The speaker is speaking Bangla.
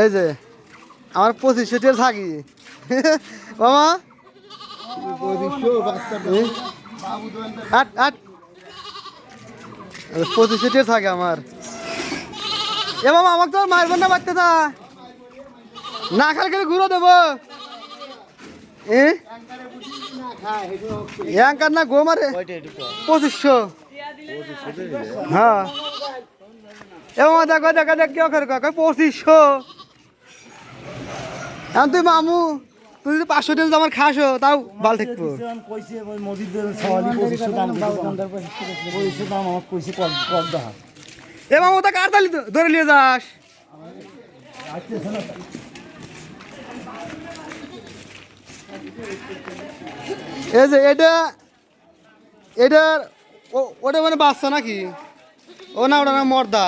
এই যে আমার পঁচিশশো টিয়ার থাকি। মামা? আট আট পঁচিশশো টিয়ার থাকে আমার। এ মামা আমাকে তো আর মারবেন না বাড়তে তা না খাল খেলে ঘুরো দেবো। এ? অ্যাঙ্কার না গো মারে। পঁচিশশো। হ্যাঁ। এবং দেখো দেখো দেখ কেউ করে কয় পঁচিশশো। এখন তুই মামু তুই যদি পাঁচশো টেন আমার খাসো তাও ভালো থাকব। এ মামু তা কার তালি ধরে নিয়ে যাস? এই যে এটা এটা ওটা মানে বাচ্চা নাকি? ও না ওটা না মর্দা